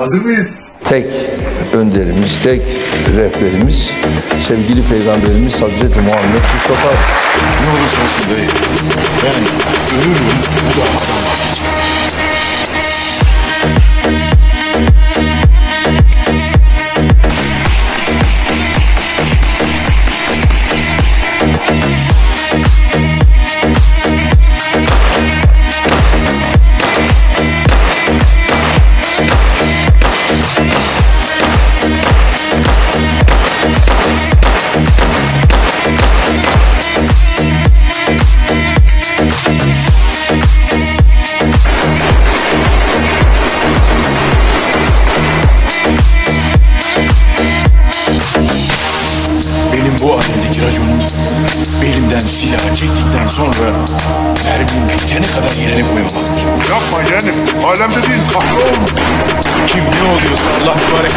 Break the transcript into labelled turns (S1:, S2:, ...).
S1: Hazır mıyız?
S2: tek önderimiz, tek rehberimiz sevgili Peygamberimiz Hazreti Muhammed Mustafa.
S3: Ne olursa olsun dayı. Ben ölürüm bu davadan bu halimdeki raconum belimden silah çektikten sonra mermim bitene kadar yerine koymamaktır.
S1: Yapma yeğenim. Alemde değil kahve olmuş.
S3: Kim ne oluyorsa Allah mübarek